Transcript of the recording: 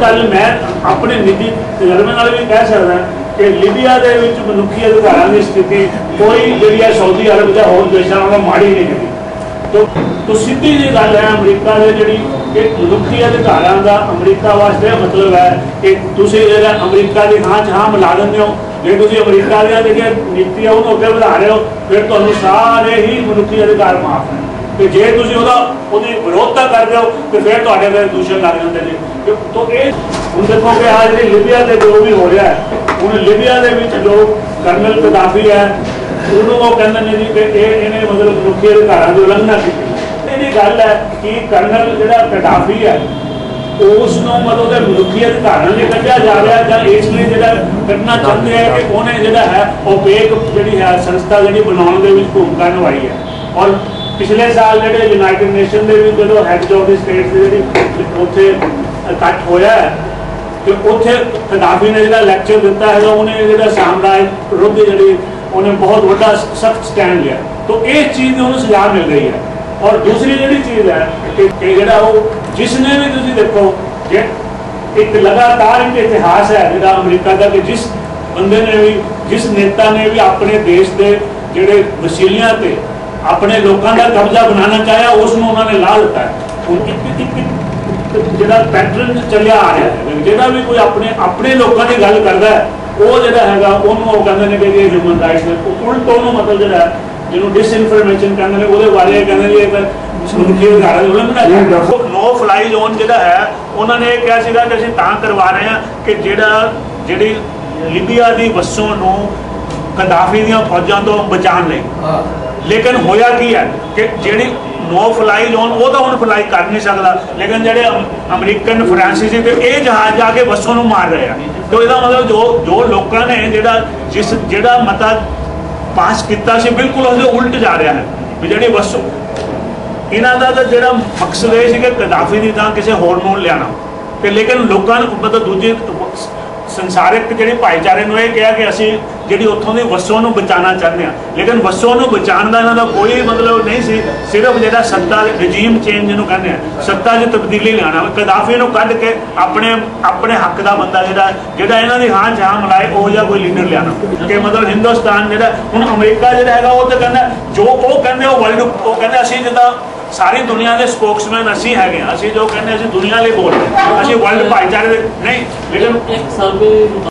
ਗੱਲ ਮੈਂ ਆਪਣੇ ਨਿੱਜੀ ਤਜਰਬੇ ਨਾਲ ਵੀ ਕਹਿ ਸਕਦਾ ਕਿ ਲੀਬੀਆ ਦੇ ਵਿੱਚ ਮਨੁੱਖੀ ਅਧਿਕਾਰਾਂ ਦੀ ਸਥਿਤੀ ਕੋਈ ਜਿਹੜੀ ਹੈ ਸਾਊਦੀ ਅਰਬ ਜਾਂ ਹੋਰ ਦੇਸ਼ਾਂ ਨਾਲੋਂ ਮਾੜੀ ਨਹੀਂ ਹੈਗੀ। ਤੋ ਤੋ ਸਿੱਧੀ ਜੀ ਗੱਲ ਹੈ, ਅਮਰੀਕਾ ਦੇ ਜਿਹੜੀ ਕਿ ਮਨੁੱਖੀ ਅਧਿਕਾਰਾਂ ਦਾ ਅਮਰੀਕਾ ਵਾਸਤੇ ਮਤਲਬ ਹੈ ਕਿ ਤੁਸੀਂ ਜਿਹੜਾ ਅਮਰੀਕਾ ਦੀ ਹਾਂ 'ਚ ਹਾਂ ਮਿਲਾ ਦਿੰਦੇ ਹੋ, ਜੇ ਤੁਸੀਂ ਅਮਰੀਕਾ ਦੀਆਂ ਜਿਹੜੀਆਂ ਨੀਤੀਆਂ ਉਹਨੂੰ ਅੱਗੇ ਵਧਾ ਰਹੇ ਹੋ, ਫਿਰ ਤੁਹਾਨੂੰ ਸਾਰੇ ਹੀ ਮਨੁੱਖੀ ਅਧਿਕਾਰ ਮਾਫ ਨੇ। ਤੇ ਜੇ ਤੁਸੀਂ ਉਹਦਾ ਉਹਦੀ ਵਿਰੋਧਤਾ ਕਰਦੇ ਹੋ, ਤੇ ਫਿਰ ਤੁਹਾਡੇ ਤੇ ਦੂਸ਼ਣ ਲੱਗ ਜਾਂਦੇ ਨੇ। ਤੇ- ਇਹ ਹੁਣ ਦੇਖੋ ਕਿ ਆ ਜਿਹੜੀ ਲਿਬੀਆ ਤੇ ਜੋ ਵੀ ਹੋ ਰਿਹਾ ਹੈ, ਹੁਣ ਲਿਬੀਆ ਦੇ ਵਿੱਚ ਜੋ ਕਰਨਲ ਕਦਾਫੀ ਹੈ, ਉਹਨੂੰ ਉਹ ਕਹਿੰਦੇ ਨੇ ਜੀ ਕਿ ਇਹ ਇਹਨੇ ਮਤਲਬ ਮਨੁੱਖੀ ਅਧਿਕਾਰਾਂ ਦੀ ਉਲੰਘਣਾ ਕੀਤੀ। ਇਹਦੀ ਗੱਲ ਹੈ ਕਿ ਕਰਨਲ ਜਿਹੜਾ ਕਦਾਫੀ ਹੈ ਉਸ ਨੂੰ ਮਤਲਬ ਉਹਦੇ ਮਨੁੱਖੀ ਅਧਿਕਾਰਾਂ ਲਈ ਕੱਢਿਆ ਜਾ ਰਿਹਾ ਜਾਂ ਇਸ ਲਈ ਜਿਹੜਾ ਕਰਨਾ ਚਾਹੁੰਦੇ ਆ ਕਿ ਉਹਨੇ ਜਿਹੜਾ ਹੈ ਓਪੇਕ ਜਿਹੜੀ ਹੈ ਸੰਸਥਾ ਜਿਹੜੀ ਬਣਾਉਣ ਦੇ ਵਿੱਚ ਭੂਮਿਕਾ ਨਿਭਾਈ ਹੈ। ਔਰ ਪਿਛਲੇ ਸਾਲ ਜਿਹੜੇ ਯੂਨਾਈਟਿਡ ਨੇਸ਼ਨ ਦੇ ਵਿੱਚ ਜਦੋਂ ਹੈਡ ਆਫ ਦੀ ਸਟੇਟ ਦੀ ਜਿਹੜੀ ਉੱਥੇ ਇਕੱਠ ਹੋਇਆ ਹੈ ਉੱਥੇ ਕਦਾਫੀ ਨੇ ਜਿਹੜਾ ਲੈਕਚਰ ਦਿੱਤਾ ਹੈਗਾ ਉਹਨੇ ਜਿਹੜਾ ਸਾਮਰਾਜ ਵਿਰੁੱਧ ਜਿਹੜੀ ਉਹਨੇ ਬਹੁਤ ਵੱਡਾ ਸਖਤ ਸਟੈਂਡ ਲਿਆ। ਤੋਂ ਇਹ ਚੀਜ਼ ਦੀ ਉਹਨੂੰ ਸਜ਼ਾ ਮਿਲ ਰਹੀ ਹੈ। ਔਰ ਦੂਸਰੀ ਜਿਹੜੀ ਚੀਜ਼ ਹੈ, ਕਿ ਜਿਹੜਾ ਉਹ ਜਿਸ ਨੇ ਵੀ ਤੁਸੀਂ ਦੇਖੋ, ਜੇ ਇੱਕ ਲਗਾਤਾਰ ਇੱਕ ਇਤਿਹਾਸ ਹੈ ਜਿਹੜਾ ਅਮਰੀਕਾ ਦਾ, ਕਿ ਜਿਸ ਬੰਦੇ ਨੇ ਵੀ, ਜਿਸ ਨੇਤਾ ਨੇ ਵੀ ਆਪਣੇ ਦੇਸ਼ ਦੇ ਜਿਹੜੇ ਵਸੀਲਿਆਂ ਤੇ ਆਪਣੇ ਲੋਕਾਂ ਦਾ ਕਬਜ਼ਾ ਬਣਾਉਣਾ ਚਾਹਿਆ ਉਸ ਨੂੰ ਉਹਨਾਂ ਨੇ ਲਾ ਦਿੱਤਾ। ਹੁਣ ਇੱਕ ਇੱਕ ਜਿਹੜਾ ਪੈਟਰਨ ਚੱਲਿਆ ਆ ਰਿਹਾ ਹੈ ਜਿਹੜਾ ਵੀ ਕੋਈ ਆਪਣੇ ਆਪਣੇ ਲੋਕਾਂ ਦੀ ਗੱਲ ਕਰਦਾ ਹੈ ਉਹ ਜਿਹੜਾ ਹੈਗਾ ਉਹਨੂੰ ਉਹ ਕਹਿੰਦੇ ਨੇ ਕਿ ਇਹ ਹਿਊਮਨ ਰਾਈਟਸ ਦੇ ਉਲਟ ਉਹਨੂੰ ਮਤਲਬ ਜਿਹੜਾ ਜਿਹਨੂੰ ਡਿਸਇਨਫੋਰਮੇਸ਼ਨ ਕਹਿੰਦੇ ਨੇ ਉਹਦੇ ਬਾਰੇ ਕਹਿੰਦੇ ਨੇ ਇਹ ਅਧਿਕਾਰਾਂ ਦੀ ਉਲੰਘਣਾ ਹੈ। ਨੋ ਫਲਾਈ ਜ਼ੋਨ ਜਿਹੜਾ ਹੈ ਉਹਨਾਂ ਨੇ ਇਹ ਕਿਹਾ ਸੀਗਾ ਕਿ ਅਸੀਂ ਤਾਂ ਕਰਵਾ ਰਹੇ ਹਾਂ ਕਿ ਜਿਹੜਾ ਜਿਹੜੀ ਲਿਬੀਆ ਦੀ ਵਸੋਂ ਨੂੰ ਕਦਾਫੀ ਦੀਆਂ ਫੌਜਾਂ ਤੋਂ ਬਚਾਉਣ ਲਈ। ਲੇਕਿਨ ਹੋਇਆ ਕੀ ਹੈ ਕਿ ਜਿਹੜੀ ਨੋ ਫਲਾਈ ਜ਼ੋਨ, ਉਹ ਤਾਂ ਹੁਣ ਫਲਾਈ ਕਰ ਨਹੀਂ ਸਕਦਾ। ਲੇਕਿਨ ਜਿਹੜੇ ਅਮ- ਅਮਰੀਕਨ, ਫਰਾਂਸੀਸੀ ਤੇ ਇਹ ਜਹਾਜ਼ ਜਾ ਕੇ ਵਸੋਂ ਨੂੰ ਮਾਰ ਰਹੇ ਆ। ਤੇ ਇਹਦਾ ਮਤਲਬ ਜੋ ਜੋ ਲੋਕਾਂ ਨੇ ਜਿਹੜਾ, ਜਿਸ, ਜਿਹੜਾ ਮਤਾ ਪਾਸ ਕੀਤਾ ਸੀ, ਬਿਲਕੁਲ ਉਹਦੇ ਉਲਟ ਜਾ ਰਿਹਾ ਹੈ ਵੀ ਜਿਹੜੀ ਵਸੋਂ ਇਹਨਾਂ ਦਾ ਤਾਂ ਜਿਹੜਾ ਮਕਸਦ ਇਹ ਸੀ ਕਿ ਕਦਾਫੀ ਦੀ ਤਾਂ ਕਿਸੇ ਹੋਰ ਨੂੰ ਲਿਆਣਾ ਤੇ ਲੇਕਿਨ ਲੋਕਾਂ ਨੂੰ ਮਤਲਬ ਦੂਜੇ ਸੰਸਾਰਿਕ ਜਿਹੜੇ ਭਾਈਚਾਰੇ ਨੂੰ ਇਹ ਕਿਹਾ ਕਿ ਅਸੀਂ ਜਿਹੜੀ ਉੱਥੋਂ ਦੀ ਵਸੋਂ ਨੂੰ ਬਚਾਉਣਾ ਚਾਹੁੰਦੇ ਹਾਂ। ਲੇਕਿਨ ਵਸੋਂ ਨੂੰ ਬਚਾਉਣ ਦਾ ਇਹਨਾਂ ਦਾ ਕੋਈ ਮਤਲਬ ਨਹੀਂ ਸੀ। ਸਿਰਫ ਜਿਹੜਾ ਸੱਤਾ ਰਜੀਮ ਚੇਂਜ ਜਿਹਨੂੰ ਕਹਿੰਦੇ ਆ ਸੱਤਾ 'ਚ ਤਬਦੀਲੀ ਲਿਆਉਣਾ। ਕਦਾਫੀ ਨੂੰ ਕੱਢ ਕੇ ਆਪਣੇ ਆਪਣੇ ਹੱਕ ਦਾ ਬੰਦਾ ਜਿਹੜਾ ਜਿਹੜਾ ਇਹਨਾਂ ਦੀ ਹਾਂ ਜਾਂ ਮਲਾਏ ਉਹ ਜਿਹਾ ਕੋਈ ਲੀਡਰ ਲਿਆਣਾ ਕਿ ਮਤਲਬ ਹਿੰਦੁਸਤਾਨ ਜਿਹੜਾ, ਹੁਣ ਅਮਰੀਕਾ ਜਿਹੜਾ ਹੈਗਾ, ਉਹ ਤਾਂ ਕਹਿੰਦਾ, ਜੋ ਉਹ ਕਹਿੰਦੇ ਉਹ ਵਰਲਡ ਉਹ ਕਹਿੰਦੇ ਅਸੀਂ ਜਿੱਦਾਂ ਸਾਰੀ ਦੁਨੀਆ ਦੇ ਸਪੋਕਸਮੈਨ ਅਸੀਂ ਹੈਗੇ ਹਾਂ ਅਸੀਂ ਜੋ ਕਹਿੰਦੇ ਅਸੀਂ ਦੁਨੀਆ ਲਈ ਬੋਲਦੇ ਹਾਂ। ਅਸੀਂ ਵਰਲਡ ਭਾਈਚਾਰੇ ਦੇ ਨਹੀਂ, ਲੇਕਿਨ ਇੱਕ ਸਰਵੇ